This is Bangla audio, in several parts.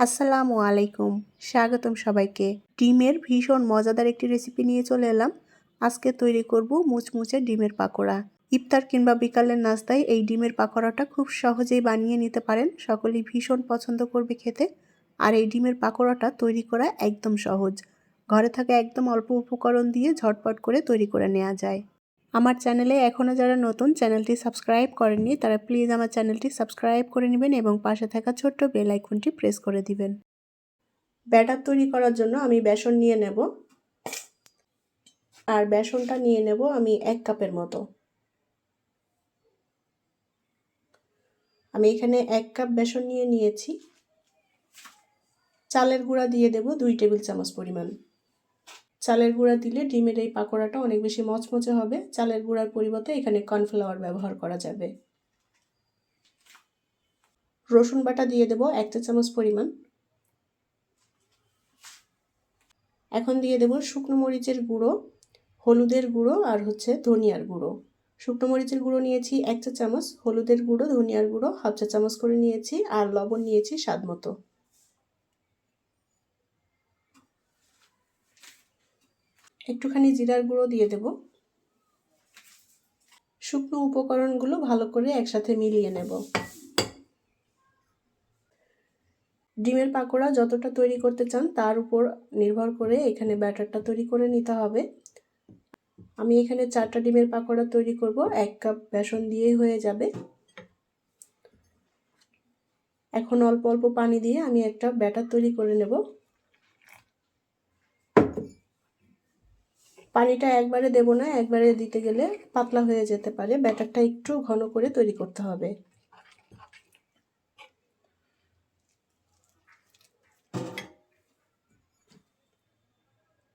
আসসালামু আলাইকুম। স্বাগতম সবাইকে। ডিমের ভীষণ মজাদার একটি রেসিপি নিয়ে চলে এলাম। আজকে তৈরি করব মুচমুচে ডিমের পাকোড়া। ইফতার কিংবা বিকালের নাস্তায় এই ডিমের পাকোড়াটা খুব সহজেই বানিয়ে নিতে পারেন। সকলেই ভীষণ পছন্দ করবে খেতে। আর এই ডিমের পাকোড়াটা তৈরি করা একদম সহজ। ঘরে থাকা একদম অল্প উপকরণ দিয়ে ঝটপট করে তৈরি করে নেওয়া যায়। আমার চ্যানেলে এখনও যারা নতুন, চ্যানেলটি সাবস্ক্রাইব করেননি, তারা প্লিজ আমার চ্যানেলটি সাবস্ক্রাইব করে নেবেন এবং পাশে থাকা ছোট্ট বেল আইকনটি প্রেস করে দিবেন। ব্যাটার তৈরি করার জন্য আমি বেসন নিয়ে নেব। আর বেসনটা নিয়ে নেব আমি এক কাপের মতো। আমি এখানে এক কাপ বেসন নিয়ে নিয়েছি। চালের গুঁড়া দিয়ে দেব দুই টেবিল চামচ পরিমাণ। চালের গুঁড়া দিলে ডিমের এই পাকোড়াটা অনেক বেশি মচমচে হবে। চালের গুঁড়ার পরিবর্তে এখানে কর্নফ্লাওয়ার ব্যবহার করা যাবে। রসুন বাটা দিয়ে দেব এক চা চামচ পরিমাণ। এখন দিয়ে দেব শুকনো মরিচের গুঁড়ো, হলুদের গুঁড়ো আর হচ্ছে ধনিয়ার গুঁড়ো। শুকনো মরিচের গুঁড়ো নিয়েছি এক চা চামচ, হলুদের গুঁড়ো, ধনিয়ার গুঁড়ো, হাফ চা চামচ করে নিয়েছি আর লবণ নিয়েছি স্বাদ মতো। একটুখানি জিরার গুঁড়ো দিয়ে দেব। শুকনো উপকরণগুলো ভালো করে একসাথে মিলিয়ে নেব। ডিমের পাকোড়া যতটা তৈরি করতে চান তার উপর নির্ভর করে এখানে ব্যাটারটা তৈরি করে নিতে হবে। আমি এখানে চারটা ডিমের পাকোড়া তৈরি করব, এক কাপ বেসন দিয়েই হয়ে যাবে। এখন অল্প অল্প পানি দিয়ে আমি একটা ব্যাটার তৈরি করে নেব। পানিটা একবারে দেব না, একবারে দিতে গেলে পাতলা হয়ে যেতে পারে। ব্যাটারটা একটু ঘন করে তৈরি করতে হবে।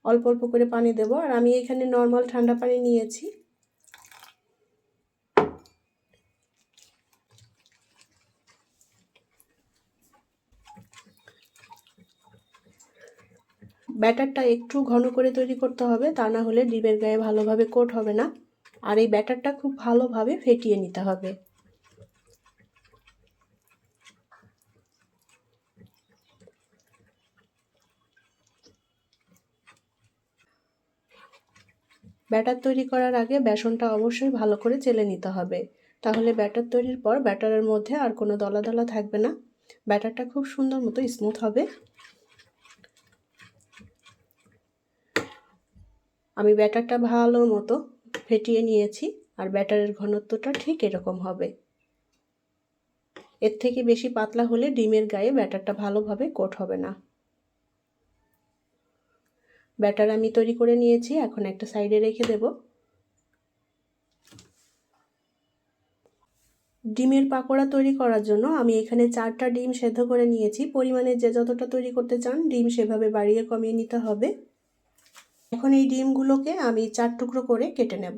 অল্প অল্প করে পানি দেব। আর আমি এখানে নর্মাল ঠান্ডা পানি নিয়েছি। ব্যাটারটা একটু ঘন করে তৈরি করতে হবে, তা না হলে ডিমের গায়ে ভালোভাবে কোট হবে না। আর এই ব্যাটারটা খুব ভালোভাবে ফেটিয়ে নিতে হবে। ব্যাটার তৈরি করার আগে বেসনটা অবশ্যই ভালো করে চেলে নিতে হবে। তাহলে ব্যাটার তৈরির পর ব্যাটারের মধ্যে আর কোনো দলা দলা থাকবে না। ব্যাটারটা খুব সুন্দর মতো স্মুথ হবে। আমি ব্যাটারটা ভালো মতো ফেটিয়ে নিয়েছি আর ব্যাটারের ঘনত্বটা ঠিক এরকম হবে। এর থেকে বেশি পাতলা হলে ডিমের গায়ে ব্যাটারটা ভালোভাবে কোট হবে না। ব্যাটার আমি তৈরি করে নিয়েছি, এখন একটা সাইডে রেখে দেব। ডিমের পাকোড়া তৈরি করার জন্য আমি এখানে চারটা ডিম সেদ্ধ করে নিয়েছি। পরিমাণে যে যতটা তৈরি করতে চান, ডিম সেভাবে বাড়িয়ে কমিয়ে নিতে হবে। এখন এই ডিমগুলোকে আমি চার টুকরো করে কেটে নেব।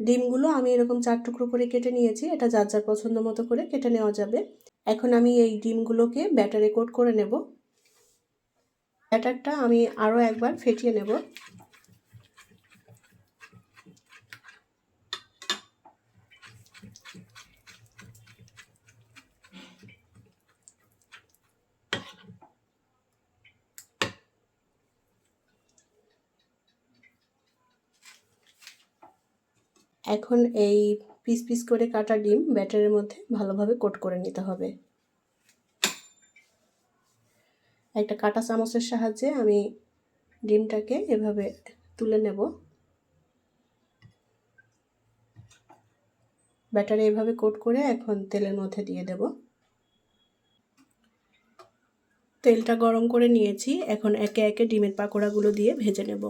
ডিমগুলো আমি এরকম চার টুকরো করে কেটে নিয়েছি, এটা যার যার পছন্দ মতো করে কেটে নেওয়া যাবে। এখন আমি এই ডিমগুলোকে ব্যাটারে কোট করে নেব। ব্যাটারটা আমি আরও একবার ফেটিয়ে নেব। এখন এই পিস পিস করে কাটা ডিম ব্যাটারের মধ্যে ভালোভাবে কোট করে নিতে হবে। একটা কাটা চামচের সাহায্যে আমি ডিমটাকে এভাবে তুলে নেব। ব্যাটারে এভাবে কোট করে এখন তেলের মধ্যে দিয়ে দেব। তেলটা গরম করে নিয়েছি, এখন একে একে ডিমের পাকোড়াগুলো দিয়ে ভেজে নেব।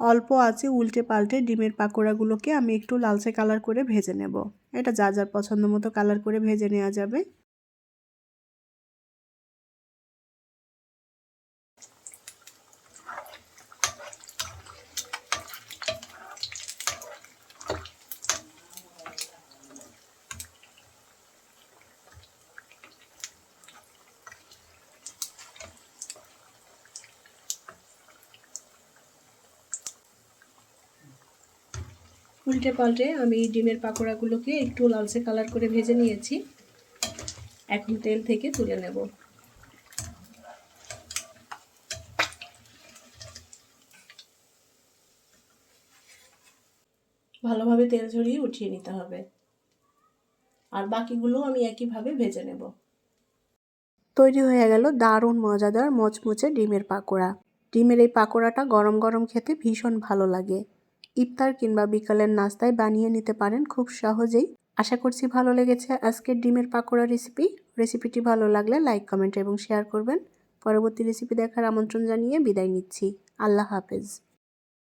অল্প আছে, উল্টে পাল্টে ডিমের পাকোড়াগুলোকে আমি একটু লালচে কালার করে ভেজে নেব। এটা যা যার পছন্দ মতো কালার করে ভেজে নেওয়া যাবে। উল্টে পাল্টে আমি ডিমের পাকোড়াগুলোকে একটু লালচে কালার করে ভেজে নিয়েছি। এখন তেল থেকে তুলে নেব। ভালোভাবে তেল ঝরিয়ে উঠিয়ে নিতে হবে। আর বাকিগুলো আমি একইভাবে ভেজে নেব। তৈরি হয়ে গেল দারুণ মজাদার মচমচে ডিমের পাকোড়া। ডিমের এই পাকোড়াটা গরম গরম খেতে ভীষণ ভালো লাগে। ইফতার কিংবা বিকালের নাস্তায় বানিয়ে নিতে পারেন খুব সহজেই। আশা করছি ভালো লেগেছে আজকের ডিমের পাকোড়া রেসিপি রেসিপিটি ভালো লাগলে লাইক কমেন্ট এবং শেয়ার করবেন। পরবর্তী রেসিপি দেখার আমন্ত্রণ জানিয়ে বিদায় নিচ্ছি। আল্লাহ হাফেজ।